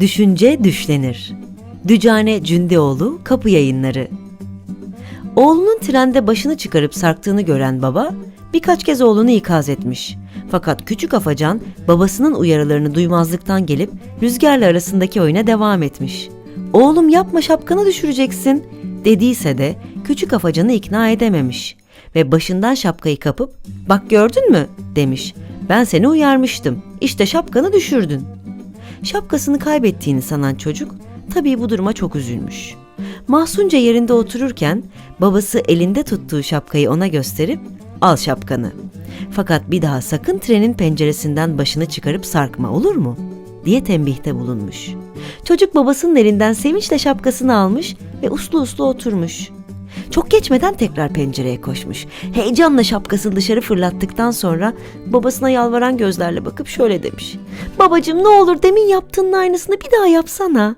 Düşünce düşlenir. Dücane Cündioğlu Kapı Yayınları Oğlunun trende başını çıkarıp sarktığını gören baba birkaç kez oğlunu ikaz etmiş. Fakat küçük afacan babasının uyarılarını duymazlıktan gelip rüzgarla arasındaki oyuna devam etmiş. Oğlum yapma şapkanı düşüreceksin dediyse de küçük afacanı ikna edememiş ve başından şapkayı kapıp bak gördün mü demiş. Ben seni uyarmıştım. İşte şapkanı düşürdün. Şapkasını kaybettiğini sanan çocuk tabii bu duruma çok üzülmüş. Mahzunca yerinde otururken babası elinde tuttuğu şapkayı ona gösterip al şapkanı. Fakat bir daha sakın trenin penceresinden başını çıkarıp sarkma olur mu? diye tembihte bulunmuş. Çocuk babasının elinden sevinçle şapkasını almış ve uslu uslu oturmuş. Çok geçmeden tekrar pencereye koşmuş. Heyecanla şapkasını dışarı fırlattıktan sonra babasına yalvaran gözlerle bakıp şöyle demiş. Babacığım ne olur demin yaptığının aynısını bir daha yapsana.